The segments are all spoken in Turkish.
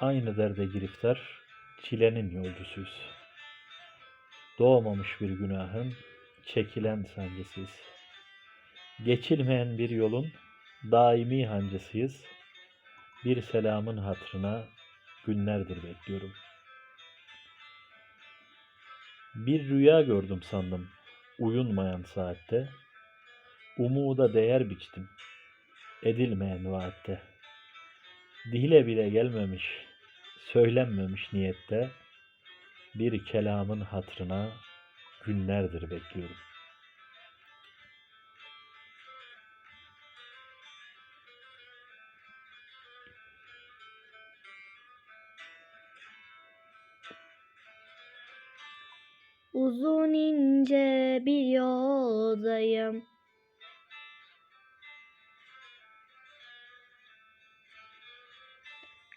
Aynı derde giriftar, çilenin yolcusuyuz. Doğmamış bir günahın, çekilen sancısıyız. Geçilmeyen bir yolun, daimi hancısıyız. Bir selamın hatırına günlerdir bekliyorum. Bir rüya gördüm sandım, uyunmayan saatte. Umuda değer biçtim, edilmeyen vaatte. Dile bile gelmemiş, söylenmemiş niyette bir kelamın hatırına günlerdir bekliyorum. Uzun ince bir yoldayım.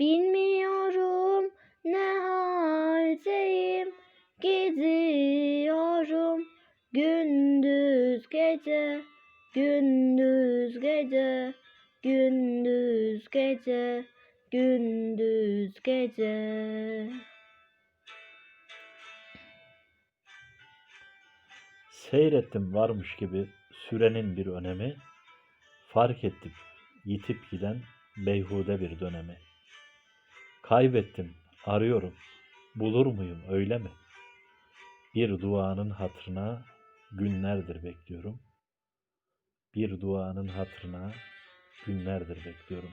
Bilmiyorum ne haldeyim, gidiyorum gündüz gece, gündüz gece, gündüz gece, gündüz gece. Seyrettim varmış gibi sürenin bir önemi, fark ettim yitip giden beyhude bir dönemi. Kaybettim, arıyorum, bulur muyum öyle mi? Bir duanın hatırına günlerdir bekliyorum. Bir duanın hatırına günlerdir bekliyorum.